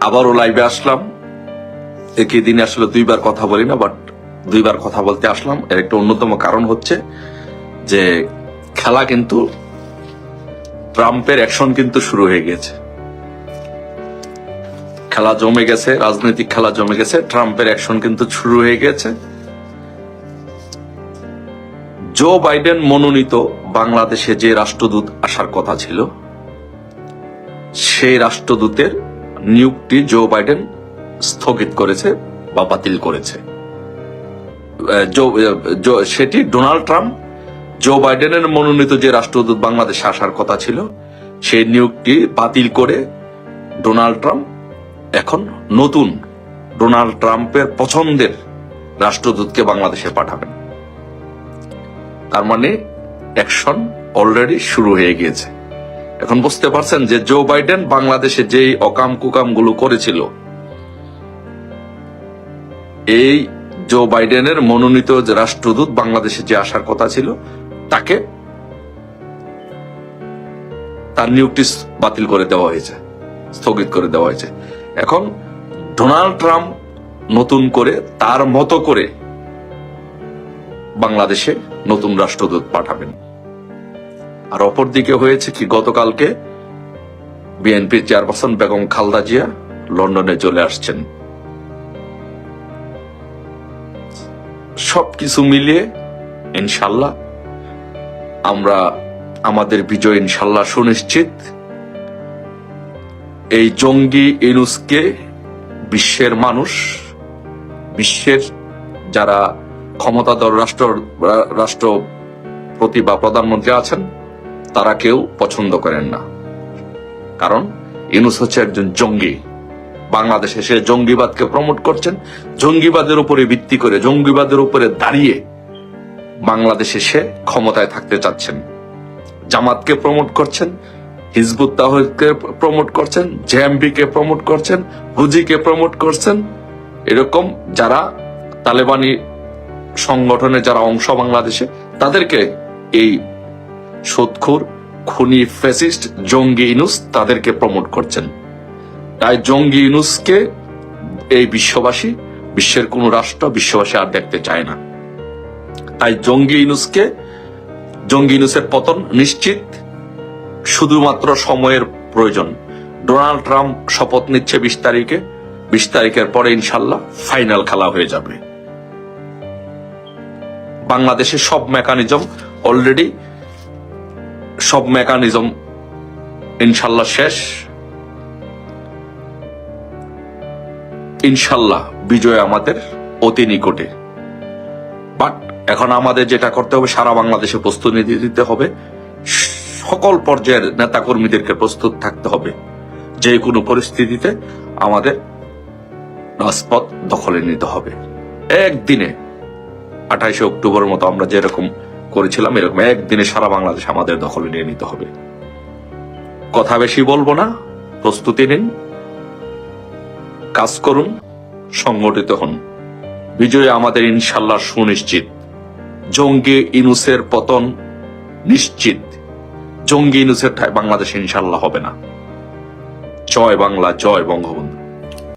আবারও লাইভে আসলাম। একই দিনে আসলে দুইবার কথা বলি না বাট দুইবার কথা বলতে আসলাম। এর একটা অন্যতম কারণ হচ্ছে যে খেলা কিন্তু ট্রাম্পের অ্যাকশন কিন্তু শুরু হয়ে গেছে। খেলা জমে গেছে, রাজনৈতিক খেলা জমে গেছে, ট্রাম্পের অ্যাকশন কিন্তু শুরু হয়ে গেছে। জো বাইডেন মনোনীত বাংলাদেশে যে রাষ্ট্রদূত আসার কথা ছিল, সেই রাষ্ট্রদূতের নিয়োগটি জো বাইডেন স্থগিত করেছে বা বাতিল করেছে। সেটি ডোনাল্ড ট্রাম্প, জো বাইডেনের মনোনীত যে রাষ্ট্রদূত বাংলাদেশে আসার কথা ছিল, সেই নিয়োগটি বাতিল করে ডোনাল্ড ট্রাম্প এখন নতুন ডোনাল্ড ট্রাম্পের পছন্দের রাষ্ট্রদূতকে বাংলাদেশে পাঠাবেন। তার মানে অ্যাকশন অলরেডি শুরু হয়ে গিয়েছে। এখন বুঝতে পারছেন যে জো বাইডেন বাংলাদেশে যেই অকাম কুকামগুলো করেছিল, এই জো বাইডেনের মনোনীত যে রাষ্ট্রদূত বাংলাদেশে যে আসার কথা ছিল, তাকে তার নিয়োগটি বাতিল করে দেওয়া হয়েছে, স্থগিত করে দেওয়া হয়েছে। এখন ডোনাল্ড ট্রাম্প নতুন করে, তার মতো করে বাংলাদেশে নতুন রাষ্ট্রদূত পাঠাবেন। আর অপরদিকে হয়েছে কি? গতকালকে বিএনপির চেয়ারপারসন বেগম খালদা জিয়া লন্ডনে চলে আসছেন। সবকিছু মিলিয়ে ইনশাল্লাহ আমরা আমাদের বিজয় ইনশাল্লাহ সুনিশ্চিত। এই জঙ্গি ইনুসকে বিশ্বের মানুষ, বিশ্বের যারা ক্ষমতাধর রাষ্ট্র রাষ্ট্রপতি বা প্রধানমন্ত্রী আছেন তারা কেউ পছন্দ করেন না। কারণ ইনুস হচ্ছে একজন জঙ্গি। বাংলাদেশে সে জঙ্গিবাদকে প্রমোট করছেন, জঙ্গিবাদের উপরে ভিত্তি করে, জঙ্গিবাদের উপরে দাঁড়িয়ে বাংলাদেশে সে ক্ষমতায় থাকতে চাচ্ছেন। জামাতকে প্রমোট করছেন, হিজবুত তাহকে প্রমোট করছেন জেএমপি কে প্রমোট করছেন, হুজিকে প্রমোট করছেন। এরকম যারা তালেবানি সংগঠনে যারা অংশ বাংলাদেশে, তাদেরকে এই সুদখুর, খুনি ফেসিস্ট জঙ্গি ইনুস তাদেরকে প্রমোট করছেন। তাই জঙ্গি ইনুসকে এই বিশ্ববাসী, বিশ্বের কোন রাষ্ট্র বিশ্ববাসী আর দেখতে চায় না। তাই জঙ্গি ইনুসকে, জঙ্গি ইনুসের পতন নিশ্চিত, শুধুমাত্র সময়ের প্রয়োজন। ডোনাল্ড ট্রাম্প শপথ নিচ্ছে বিশ তারিখে, বিশ তারিখের পরে ইনশাল্লাহ ফাইনাল খেলা হয়ে যাবে। বাংলাদেশের সব মেকানিজম অলরেডি সব মেকানিজম ইনশাল্লাহ শেষ। ইনশাল্লাহ বিজয় আমাদের অতি নিকটে। বাট এখন আমাদের যেটা করতে হবে, সারা বাংলাদেশে প্রস্তুতি দিতে হবে। সকল পর্যায়ের নেতাকর্মীদেরকে প্রস্তুত থাকতে হবে। যে কোনো পরিস্থিতিতে আমাদের রাজপথ দখলে নিতে হবে। একদিনে আঠাইশে অক্টোবরের মতো আমরা যেরকম করেছিলাম, এরকম একদিনে সারা বাংলাদেশ আমাদের দখলে নিয়ে নিতে হবে। কথা বেশি বলব না, প্রস্তুতি নিন, কাজ করুন, সংগঠিত হন। বিজয় আমাদের ইনশাল্লাহ সুনিশ্চিত। জঙ্গি ইনুসের পতন নিশ্চিত। জঙ্গি ইনুসের ঠাই বাংলাদেশ ইনশাল্লাহ হবে না। জয় বাংলা, জয় বঙ্গবন্ধু।